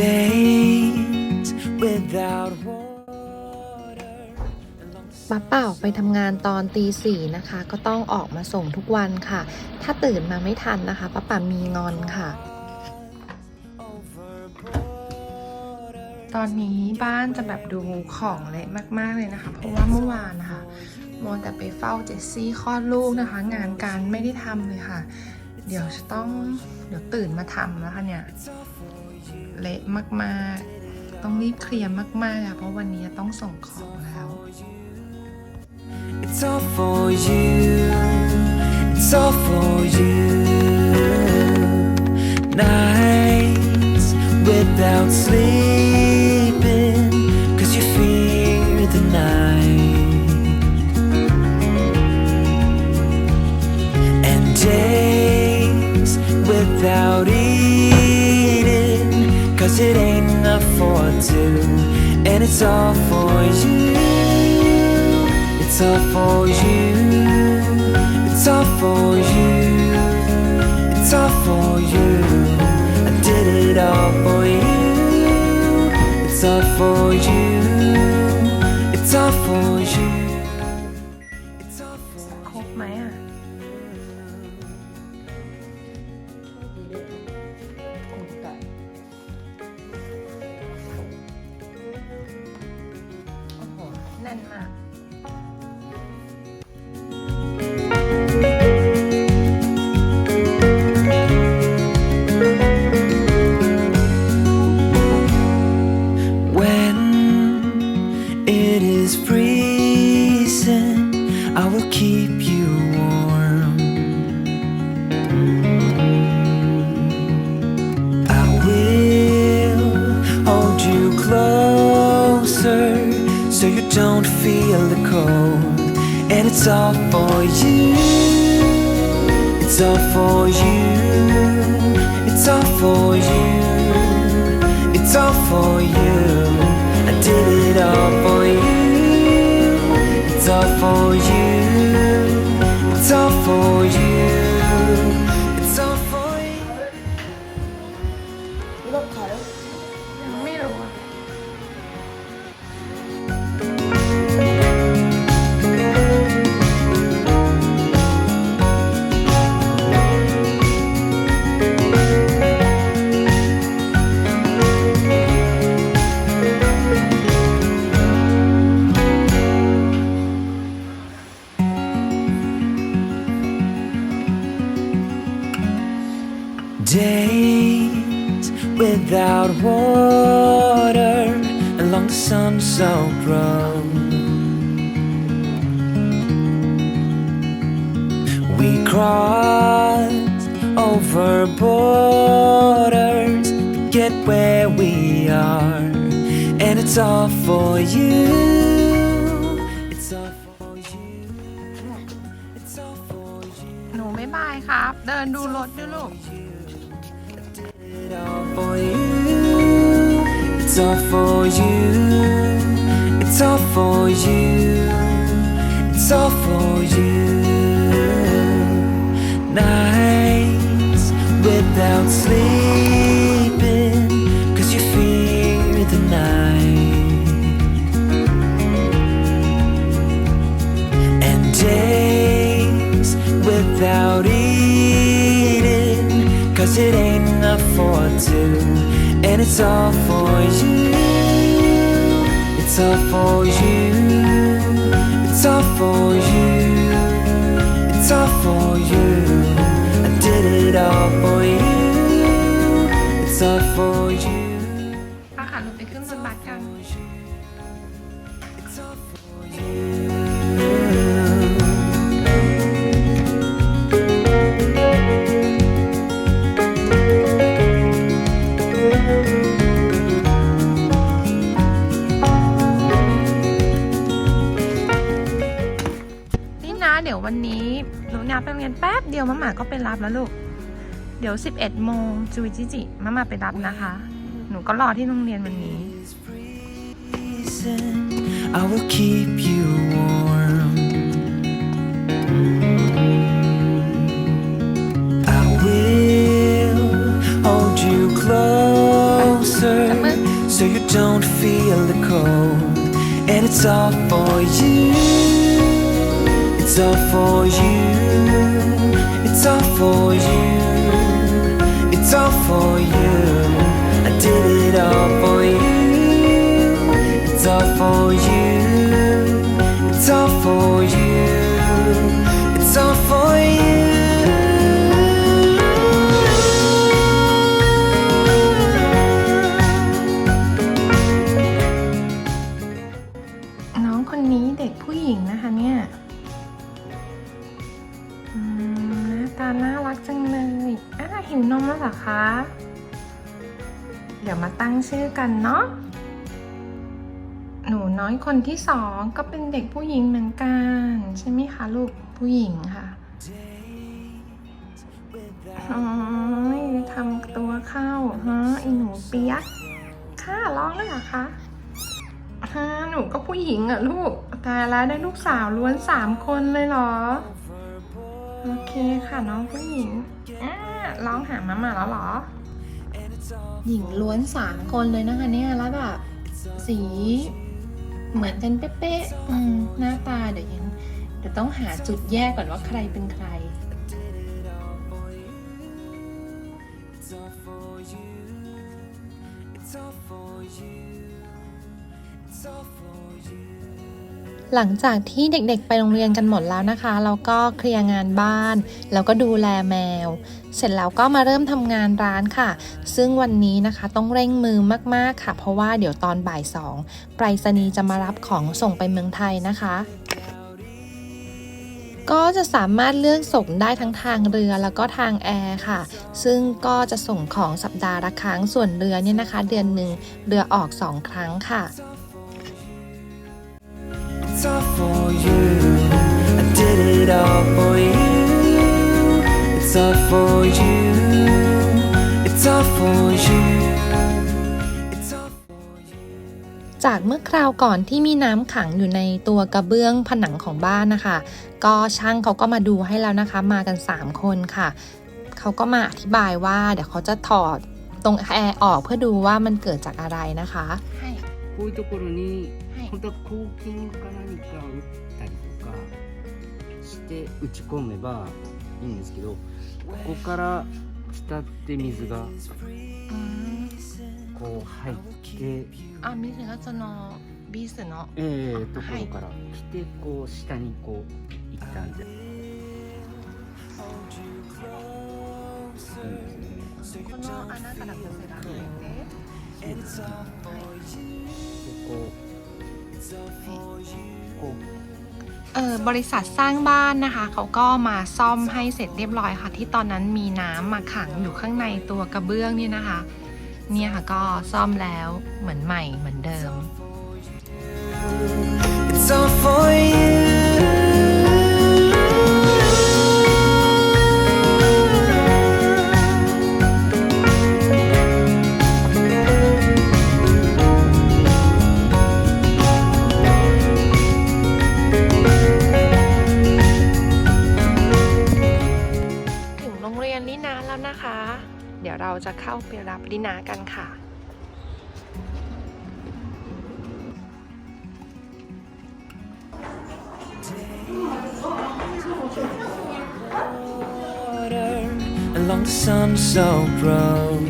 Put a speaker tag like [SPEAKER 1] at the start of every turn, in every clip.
[SPEAKER 1] Days without water.
[SPEAKER 2] ป้าเป่าไปทำงานตอนตีสี่นะคะ ก็ต้องออกมาส่งทุกวันค่ะ ถ้าตื่นมาไม่ทันนะคะป้าป่ามีงอนค่ะ ตอนนี้บ้านจะแบบดูของเละมาก ๆ เลยนะคะ เพราะว่าเมื่อวานนะคะมัวแต่ไปเฝ้าเจสซี่คลอดลูกนะคะ งานการไม่ได้ทำเลยค่ะ เดี๋ยวจะต้องเดี๋ยวตื่นมาทำแล้วค่ะเนี่ย เละมากๆ ต้องรีบเคลียร์มากๆค่ะเพราะวันนี้ต้องส่งของแล้ว
[SPEAKER 1] It's all for you. It's all for you. Nights without sleep Cause it ain't enough for two. And it's all for you. It's all for you. It's all for you. It's all for you. I did it all for you. It's all for you.
[SPEAKER 2] แน่นมาก
[SPEAKER 1] feel the cold. And it's all for you. It's all for you. It's all for you. It's all for you. I did it all for you. It's all for you. without water along the sun-soaked road. We crossed over borders to get where we are, and it's all for you. It's all for you. It's all for you.
[SPEAKER 2] หนูไม่บายครับ เดินดูรถด้วยลูก
[SPEAKER 1] it all for you. It's all for you. It's all for you. It's all for you. Nights without sleeping. It's all for you. It's all for you. It's all for you. It's all for you. I did it all for you. It's all for you.
[SPEAKER 2] ยนแป๊บเดียวมาม่าก็ไปรับแล้วลูก เดี๋ยว 11 โมงจูจิจิมาม่าไปรับนะคะ หนูก็รอที่โรงเรียนวันนี้
[SPEAKER 1] freezing, I will keep you warm. I will hold you closer don't feel the cold. And it's all for you. It's all for you. It's all for you. It's all for you. I did it all for you. It's all for you.
[SPEAKER 2] ชื่อกันเนาะ หนูน้อยคนที่สองก็เป็นเด็กผู้หญิงเหมือนกัน ใช่ไหมคะลูกผู้หญิงค่ะอ๋อทำตัวเข้าฮะไอหนูเปียกค่ะร้องเลยเหรอคะฮ่าหนูก็ผู้หญิงอะลูกตายแล้วได้ลูกสาวล้วนสามคนเลยเหรอ โอเคค่ะน้องผู้หญิงอ่าร้องหามาม่าแล้วเหรอ หญิงล้วนสามคนเลยนะคะเนี่ยแล้วแบบสีเหมือนกันเป๊ะๆหน้าตาเดี๋ยวยังเดี๋ยวต้องหาจุดแยกก่อนว่าใครเป็นใคร
[SPEAKER 1] It's all for you.
[SPEAKER 2] หลังจากที่เด็กๆ ไปโรงเรียนกันหมดแล้วนะคะแล้วก็เคลียร์งานบ้าน แล้วก็ดูแลแมว เสร็จแล้วก็มาเริ่มทำงานร้านค่ะ ซึ่งวันนี้นะคะต้องเร่งมือมากๆค่ะ เพราะว่าเดี๋ยวตอนบ่ายสองไปรษณีย์จะมารับของส่งไปเมืองไทยนะคะก็จะสามารถเลือกส่งได้ทั้งทางเรือแล้วก็ทางแอร์ค่ะ ซึ่งก็จะส่งของสัปดาห์ละครั้งส่วนเรือเนี่ยนะคะ เดือนหนึ่งเรือออกสองครั้งค่ะ
[SPEAKER 1] It's all for you. It's all for you. It's all for you.
[SPEAKER 2] จากเมื่อคราวก่อนที่มีน้ำขังอยู่ในตัวกระเบื้องผนังของบ้านนะคะ ก็ช่างเขาก็มาดูให้แล้วนะคะ มากัน 3 คนค่ะ เขาก็มาอธิบายว่า เดี๋ยวเขาจะถอดตรงแอร์ออกเพื่อดูว่ามันเกิดจากอะไรนะคะให้
[SPEAKER 3] こういうところに
[SPEAKER 2] はい
[SPEAKER 3] 本当はコーキングか何かを打ったりとかして打ち込めば いんですけどここから浸って水がこう入って
[SPEAKER 2] あ水がそのビースの？え
[SPEAKER 3] えー、ところから来て、こう下にこう行った
[SPEAKER 1] んで。う、
[SPEAKER 2] この穴から風が吹い。て、
[SPEAKER 1] う
[SPEAKER 3] ん、こ
[SPEAKER 1] う、は
[SPEAKER 3] い、こう
[SPEAKER 2] เออบริษัทสร้างบ้านนะคะ เขาก็มาซ่อมให้เสร็จเรียบร้อยค่ะ ที่ตอนนั้นมีน้ำมาขังอยู่ข้างในตัวกระเบื้องเนี่ยนะคะ เนี่ยค่ะก็ซ่อมแล้วเหมือนใหม่เหมือนเดิม
[SPEAKER 1] It's all for you.
[SPEAKER 2] ดี๋ยวเราจะเข้าไปรับลินากันค่ะ
[SPEAKER 1] water along the sun-soaked road.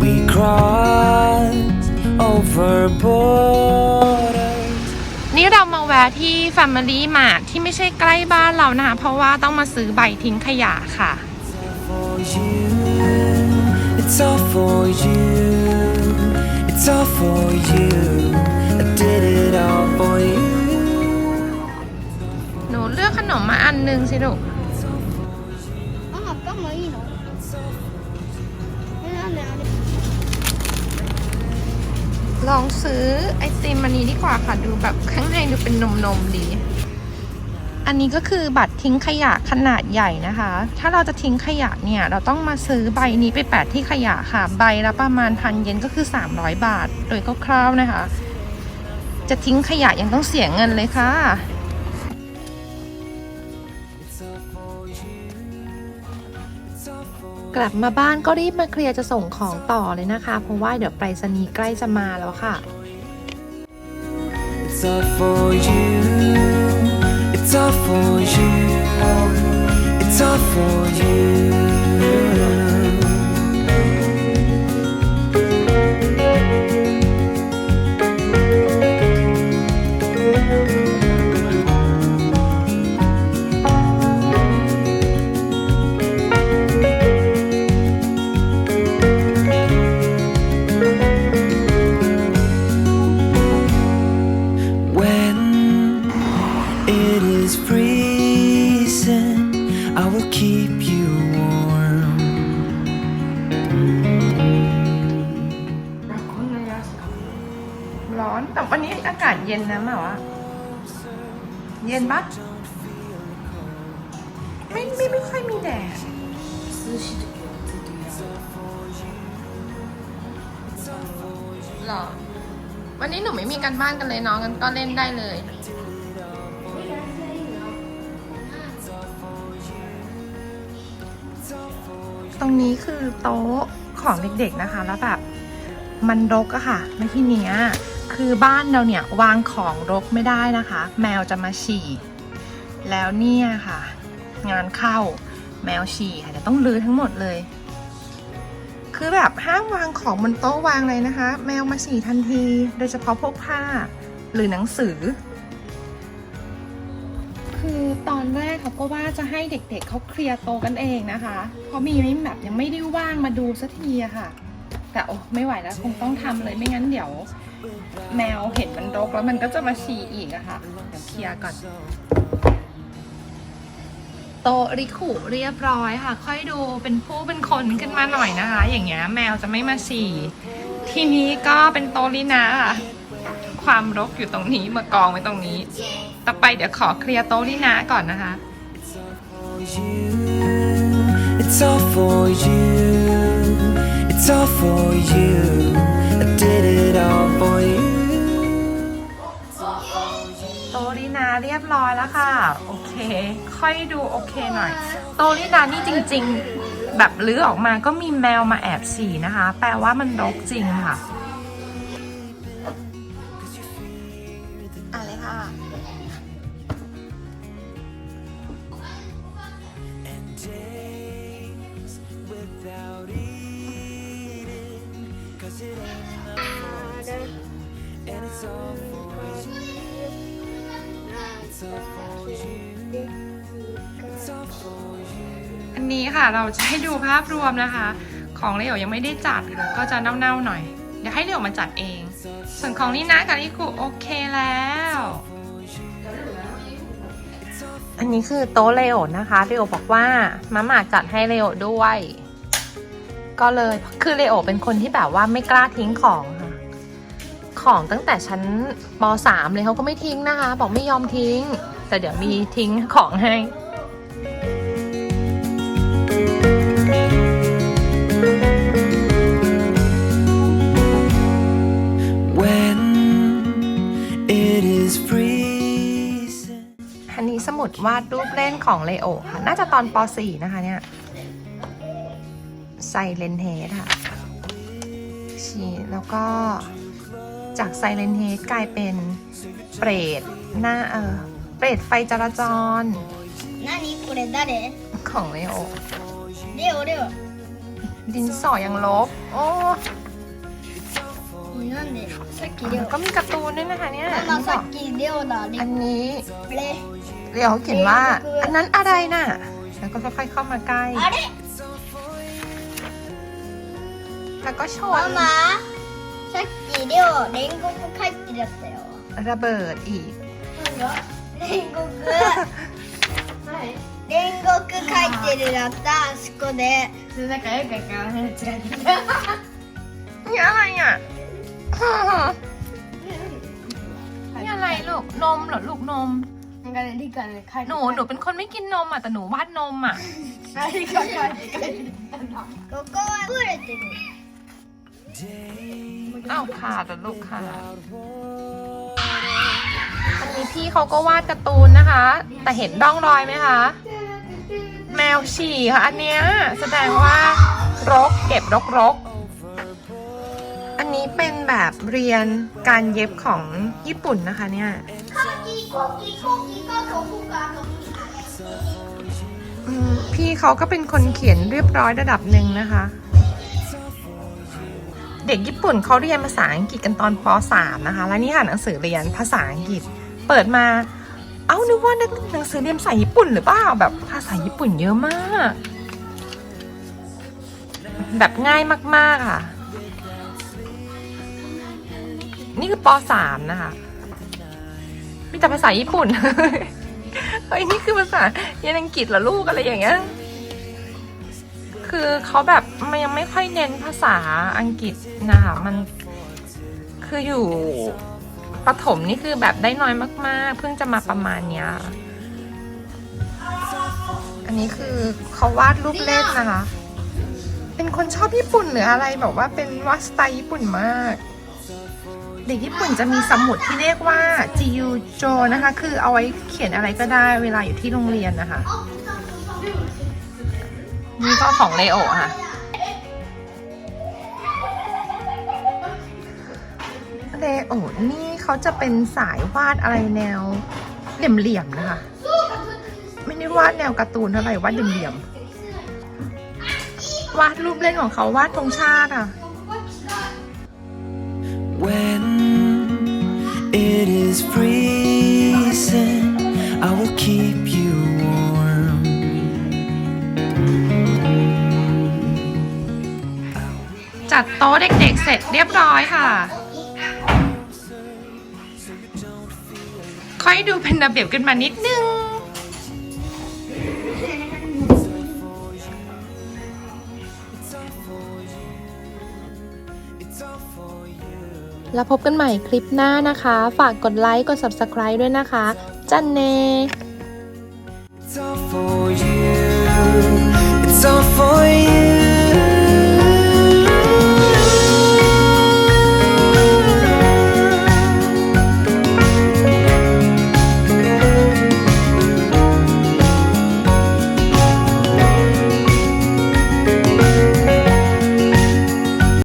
[SPEAKER 1] We crossed over borders.
[SPEAKER 2] นี่เรามาแวะที่ Family Mart ที่ไม่ใช่ใกล้บ้านเรานะคะ เพราะว่าต้องมาซื้อใบทิ้งขยะค่ะ
[SPEAKER 1] For you, it's all for you. It's all for you. I did it all for you.
[SPEAKER 2] หนูเลือกขนมมาอันหนึงสิลูก ลองซื้อไอติมอันนี้ดีกว่าค่ะ ดูแบบข้างในดูเป็นนมนมดี อันนี้ก็คือบัตรทิ้งขยะขนาดใหญ่นะคะ ถ้าเราจะทิ้งขยะเนี่ย เราต้องมาซื้อใบนี้ไปแปะที่ขยะค่ะ ใบละประมาณพันเยนก็คือ 300 บาท โดยคร่าวๆนะคะ จะทิ้งขยะยังต้องเสียเงินเลยค่ะ กลับมาบ้านก็รีบมาเคลียร์จะส่งของต่อเลยนะคะ เพราะว่าเดี๋ยวไปรษณีย์ใกล้จะมาแล้วค่ะ
[SPEAKER 1] It's all for you. It's all for you. It's all for you.
[SPEAKER 2] ไม่ไม่ไม่ค่อยมีแดดหรอ วันนี้หนูไม่มีการบ้านกันเลยน้องกันก็เล่นได้เลย ตรงนี้คือโต๊ะของเด็กๆนะคะ แล้วแบบมันรกอะค่ะในที่เนี้ยคือบ้านเราเนี่ยวางของรกไม่ได้นะคะ แมวจะมาฉี่ แล้วเนี่ยค่ะ งานเข้าแมวฉี่ค่ะเดี๋ยวต้องรื้อทั้งหมดเลย คือแบบห้ามวางของบนโต๊ะวางเลยนะคะ แมวมาฉี่ทันที โดยเฉพาะพวกผ้าหรือหนังสือ คือตอนแรกเขาก็ว่าจะให้เด็กๆเเขาเคลียร์โต๊ะกันเองนะคะเพราะมีไม่แบบยังไม่ได้ว่างมาดูสักทีอะค่ะ แต่โอ้ไม่ไหวแล้วคงต้องทำเลยไม่งั้นเดี๋ยว แมวเห็นมันรกแล้วมันก็จะมาฉี่อีกอะค่ะเดี๋ยวเคลียร์ก่อน ตะริขุเรียบร้อยค่ะ ค่อยดูเป็นผู้เป็นคนขึ้นมาหน่อยนะคะ อย่างเงี้ยแมวจะไม่มาฉี่ทีนี้ก็เป็นโตะลินะค่ะความรกอยู่ตรงนี้มากองไว้ตรงนี้ ต่อไปเดี๋ยวขอเคลียร์โตะลินะก่อนนะคะ
[SPEAKER 1] It's all for you. It's all for you. I did it all for you.
[SPEAKER 2] เรียบร้อยแล้วค่ะ โอเค ค่อยดูโอเคหน่อย โตลินานี่จริง ๆ แบบลื้อออกมาก็มีแมวมาแอบฉี่นะคะ แปลว่ามันรกจริงค่ะ เราจะให้ดูภาพรวมนะคะ ของเลโอยังไม่ได้จัดค่ะก็จะเน่าๆหน่อย เดี๋ยวให้เลโอมาจัดเอง ส่วนของนี่นะกับลิกุโอเคแล้ว อันนี้คือโต๊ะเลโอนะคะเลโอบอกว่ามาม่าจัดให้เลโอด้วย ก็เลยคือเลโอเป็นคนที่แบบว่าไม่กล้าทิ้งของค่ะของตั้งแต่ชั้นป .3 เลยเขาก็ไม่ทิ้งนะคะ บอกไม่ยอมทิ้ง แต่เดี๋ยวมีทิ้งของให้ อันนี้สมุดวาดรูปเล่นของเลโอค่ะ น่าจะตอนป .4 นะคะเนี่ยไซเลนเฮดค่ะชีแล้วก็จากไซเลนเฮดกลายเป็นเปรตหน้าเออเปรตไฟจราจร
[SPEAKER 4] 何これ誰
[SPEAKER 2] ของเลโอ
[SPEAKER 4] レオレオ
[SPEAKER 2] ดินสอยังลบ โอ้
[SPEAKER 4] なんで さっきレ
[SPEAKER 2] แล้วก็มีการ์ตูนด้วยนะคะเนี่ย
[SPEAKER 4] オママさっきレオだレ
[SPEAKER 2] อันนี้
[SPEAKER 4] レ
[SPEAKER 2] เรียวเขาเขียนว่า อันนั้นอะไรน่ะ แล้วก็ค่อยๆเข้ามาใกล้
[SPEAKER 4] あれ
[SPEAKER 2] แล้วก็ชน
[SPEAKER 4] ママさっきレオ煉獄書いてるやつだよ
[SPEAKER 2] ระเบิดอีก
[SPEAKER 4] 煉獄煉獄書いてるやつあそこでなんかよくわからないやつが出てきた
[SPEAKER 2] นี่อะไ ค่ะนี่อะไรลูกนมเหรอลูกนม
[SPEAKER 4] กันที่กันใคร
[SPEAKER 2] หนูหนูเป็นคนไม่กินนมอะแต่หนูวาดนมอะ
[SPEAKER 4] ใครกันกันก็ก็พูดจริง
[SPEAKER 2] อ้าวขาดเหรลูกขาดอันนี้พี่เขาก็วาดการ์ตูนนะคะ แต่เห็นร่องรอยไหมคะ แมวฉี่ค่ะ อันเนี้ยแสดงว่ารกเก็บรกรกอันนี้เป็น แบบเรียนการเย็บของญี่ปุ่นนะคะเนี่ย พี่เขาก็เป็นคนเขียนเรียบร้อยระดับหนึ่งนะคะ เด็กญี่ปุ่นเขาเรียนภาษาอังกฤษกันตอนป .3 นะคะ และนี่ค่ะหนังสือเรียนภาษาอังกฤษ เปิดมา เอ้านึกว่านหนังสือเรียนภาษาญี่ปุ่นหรือเปล่าแบบภาษาญี่ปุ่นเยอะมาก แบบง่ายมากๆค่ะ นี่คือป .3 นะคะ มีแต่ภาษาญี่ปุ่น เฮ้ยนี่คือภาษาเยนอังกฤษเหรอลูกอะไรอย่างเงี้ย คือเขาแบบมันยังไม่ค่อยเน้นภาษาอังกฤษนะคะมันคืออยู่ประถมนี่คือแบบได้น้อยมาก ๆ เพิ่งจะมาประมาณเนี้ย อันนี้คือเขาวาดรูปเล่นนะคะ เป็นคนชอบญี่ปุ่นหรืออะไรแบบว่าเป็นวาดสไตล์ญี่ปุ่นมาก ด็กญี่ปุ่นจะมีสมุดที่เรียกว่าจิยูโจนะคะ คือเอาไว้เขียนอะไรก็ได้เวลาอยู่ที่โรงเรียนนะคะ นี่ก็ของเลโอค่ะ เลโอนี่เขาจะเป็นสายวาดอะไรแนวเหลี่ยมๆนะคะ ไม่ได้วาดแนวการ์ตูนเท่าไหร่วาดเหลี่ยมๆวาดรูปเล่นของเขาวาดธงชาติอะ
[SPEAKER 1] When it is freezing, I will keep you warm.
[SPEAKER 2] จัดโต๊ะเด็กๆเสร็จเรียบร้อยค่ะ ค่อยดูเป็นระเบียบขึ้นมานิดนึง แล้วพบกันใหม่คลิปหน้านะคะ ฝากกดไลค์ กด subscribe ด้วยนะคะ จันเน It's all for you. It's all for you.